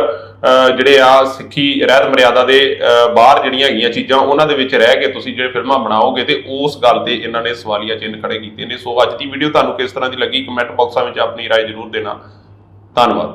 ਜਿਹੜੇ ਆ ਸਿੱਖੀ ਰਹਿਤ ਮਰਿਆਦਾ ਦੇ ਅਹ, ਬਾਹਰ ਜਿਹੜੀਆਂ ਹੈਗੀਆਂ ਚੀਜ਼ਾਂ ਉਹਨਾਂ ਦੇ ਵਿੱਚ ਰਹਿ ਕੇ ਤੁਸੀਂ ਜਿਹੜੇ ਫਿਲਮਾਂ ਬਣਾਓਗੇ ਤੇ ਉਸ ਗੱਲ ਤੇ ਇਹਨਾਂ ਨੇ ਸਵਾਲੀਆ ਚਿੰਨ੍ਹ ਖੜੇ ਕੀਤੇ ਨੇ ਸੋ ਅੱਜ ਦੀ ਵੀਡੀਓ ਤੁਹਾਨੂੰ ਕਿਸ ਤਰ੍ਹਾਂ ਦੀ ਲੱਗੀ ਕਮੈਂਟ ਬਾਕਸਾਂ ਵਿੱਚ ਆਪਣੀ رائے ਜ਼ਰੂਰ ਦੇਣਾ ਧੰਨਵਾਦ